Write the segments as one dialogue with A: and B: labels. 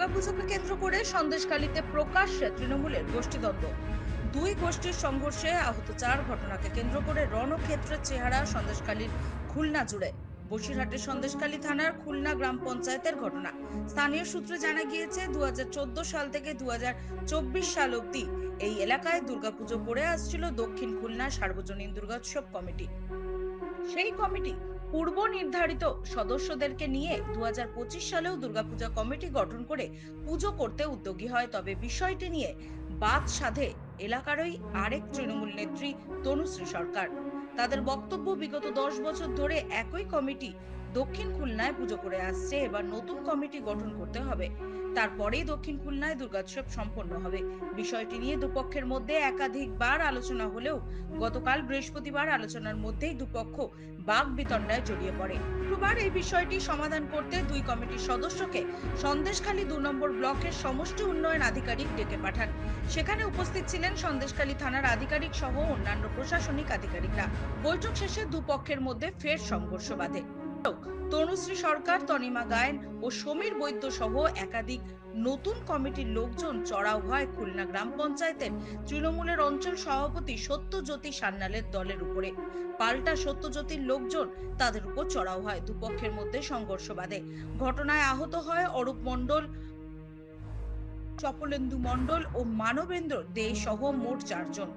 A: দুর্গাপুজোকে কেন্দ্র করে সন্দেশখালীতে প্রকাশ্যে তৃণমূলের গোষ্ঠীদ্বন্দ্ব। দুই গোষ্ঠীর সংঘর্ষে আহত চার ঘটনাকে কেন্দ্র করে রণক্ষেত্রের চেহারা সন্দেশখালীর খুলনা জুড়ে। বসিরহাটের সন্দেশখালী থানার খুলনা গ্রাম পঞ্চায়েতের ঘটনা। স্থানীয় সূত্রে জানা গিয়েছে দু হাজার চোদ্দ সাল থেকে দু হাজার চব্বিশ সাল অবধি এই এলাকায় দুর্গাপুজো করে আসছিল দক্ষিণ খুলনা সার্বজনীন দুর্গোৎসব কমিটি। সেই কমিটি পূর্ব নির্ধারিত সদস্যদেরকে নিয়ে দু সালেও দুর্গাপূজা কমিটি গঠন করে পুজো করতে উদ্যোগী হয়। তবে বিষয়টি নিয়ে বাদ সাধে এলাকারই আরেক তৃণমূল নেত্রী তনুশ্রী সরকার। তাদের বক্তব্য বিগত দশ বছর ধরে একই কমিটি দক্ষিণ খুলনায় পুজো করে আসছে। এবার নতুন কমিটি গঠন করতে হবে। তারপরেই দক্ষিণ খুলনায় দুর্গোৎসব সম্পন্ন হবে। বিষয়টি নিয়ে দুপক্ষের মধ্যে একাধিকবার আলোচনা হলেও গতকাল বৃহস্পতিবার আলোচনার মধ্যেই দুপক্ষ বাঘ বিতণ্ডায় জড়িয়ে পড়ে। শুক্রবার এই বিষয়টি সমাধান করতে দুই কমিটির সদস্যকে সন্দেশখালী দু নম্বর ব্লকের সমষ্টি উন্নয়ন আধিকারিক ডেকে পাঠান। সেখানে উপস্থিত ছিলেন সন্দেশখালী থানার আধিকারিক সহ অন্যান্য প্রশাসনিক আধিকারিকরা। বৈঠক শেষে দুপক্ষের মধ্যে ফের সংঘর্ষ বাধে। তনুশ্রী সরকার, তনিমা গায়েন ও সমীর বৈদ্য সহ একাধিক নতুন কমিটির লোকজন চড়াও হয় খুলনা গ্রাম পঞ্চায়েতের। তৃণমূলের অঞ্চল সভাপতি সত্যজ্যোতি সান্যালের দলের উপরে। পাল্টা সত্যজ্যোতির লোকজন তাদের উপর চড়াও হয়, দুপক্ষের মধ্যে সংঘর্ষ বাধে। ঘটনায় আহত হয় অরূপ মণ্ডল চপলেন্দু মণ্ডল ও মানবেন্দ্র দে সহ মোট চারজন।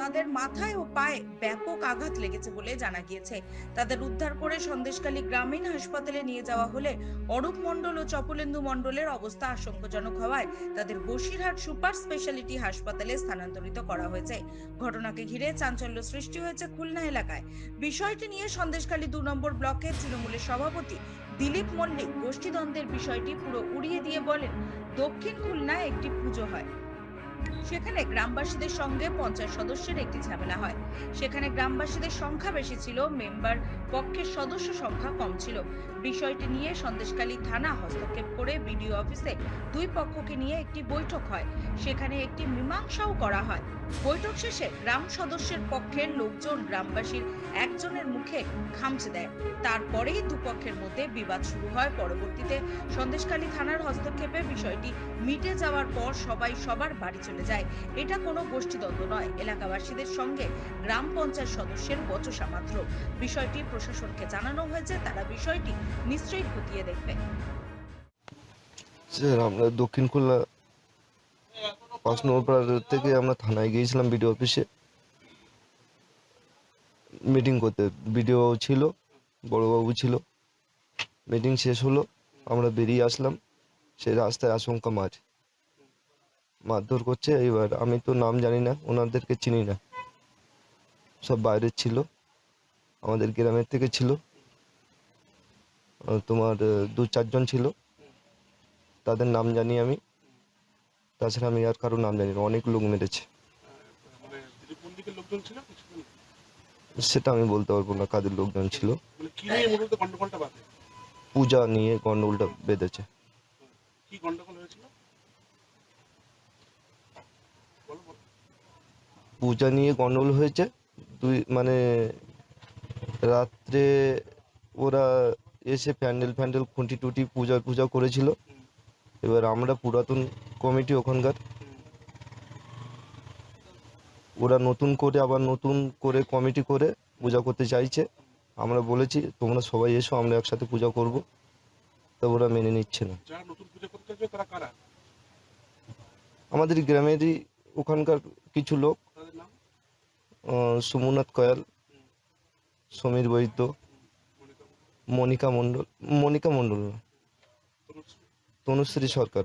A: তাদের মাথায় ও পায়ে ব্যাপক আঘাত লেগেছে বলে জানা গিয়েছে। তাদের উদ্ধার করে সন্দেশখালী গ্রামীণ হাসপাতালে নিয়ে যাওয়া হলে অরূপ মণ্ডল ও চপলেন্দু মণ্ডলের অবস্থা আশঙ্কাজনক হওয়ায় তাদের বসিরহাট সুপার স্পেশালিটি হাসপাতালে স্থানান্তরিত করা হয়েছে। ঘটনাকে ঘিরে চাঞ্চল্য সৃষ্টি হয়েছে খুলনা এলাকায়। বিষয়টি নিয়ে সন্দেশখালী দু নম্বর ব্লকের তৃণমূলের সভাপতি দিলীপ মল্লিক গোষ্ঠীদ্বন্দ্বের বিষয়টি পুরো উড়িয়ে দিয়ে বলেন, দক্ষিণ খুলনায় একটি পুজো হয়। সেখানে গ্রামবাসীদের সঙ্গে পঞ্চায়েত সদস্যের একটি ঝামেলা হয়। সেখানে গ্রামবাসীদের সংখ্যা বেশি ছিল, মেম্বার পক্ষের সদস্য সংখ্যা কম ছিল। বিষয়টি নিয়ে সন্দেশখালী থানা হস্তক্ষেপ করে বিডিও অফিসে দুই পক্ষকে নিয়ে একটি বৈঠক হয়। সেখানে একটি মীমাংসাও করা হয়। বৈঠক শেষে গ্রাম সদস্যের পক্ষের লোকজন গ্রামবাসীর একজনের মুখে খামচে দেয়। তারপরেই দুপক্ষের মধ্যে বিবাদ শুরু হয়। পরবর্তীতে সন্দেশখালী থানার হস্তক্ষেপে বিষয়টি মিটে যাওয়ার পর সবাই সবার বাড়ি চলে যায়। এটা কোনো গোষ্ঠীদ্বন্দ্ব নয়। এলাকাবাসীদের সঙ্গে গ্রাম পঞ্চায়েত সদস্যের বচসা মাত্র। বিষয়টি প্রশাসনকে জানানো হয়েছে। তারা বিষয়টি নিশ্চয়ই খতিয়ে দেখবে।
B: স্যার, আমরা দক্ষিণ খুলনা পাঁচ নম্বর পাড়া থেকে আমরা থানায় গিয়েছিলাম বিডিও অফিসে। মিটিং করতে। বিডিও ছিল, বড়বাবু ছিল। মিটিং শেষ হলো, আমরা বেরিয়ে আসলাম। সেই রাস্তায় আশঙ্কা মাছ। মারধর করছে এবার আমি তো নাম জানি না ওনাদেরকে চিনি না। সব বাইরের ছিল আমাদের গ্রামের থেকে ছিল। তোমার দু চারজন ছিল। তাদের নাম জানি আমি। তাছাড়া আমি আর কারও নাম জানি না অনেক লোক মেরেছে। সেটা আমি বলতে পারব না কাদের লোকজন ছিল।
C: মানে
B: পূজা নিয়ে গন্ডগোলটা বেঁধেছে।
C: কি গন্ডগোল হয়েছিল?
B: পূজা নিয়ে গন্ডগোল হয়েছে। দুই মানে রাত্রে ওরা এসে প্যান্ডেল, ফ্যান্ডেল, খুঁটি টুটি পূজা পূজা করেছিল। এবার আমরা পুরাতন কমিটি ওখানকার। ওরা নতুন করে, আবার নতুন করে কমিটি করে পূজা করতে চাইছে। আমরা বলেছি, তোমরা সবাই এসো, আমরা একসাথে পূজা করব। তা ওরা মেনে নিচ্ছে না। আমাদের গ্রামেরই ওখানকার কিছু লোক। সুমনাথ কয়াল সমীর বৈদ্য মনিকা মণ্ডল। মনিকা মণ্ডল না তনুশ্রী সরকার।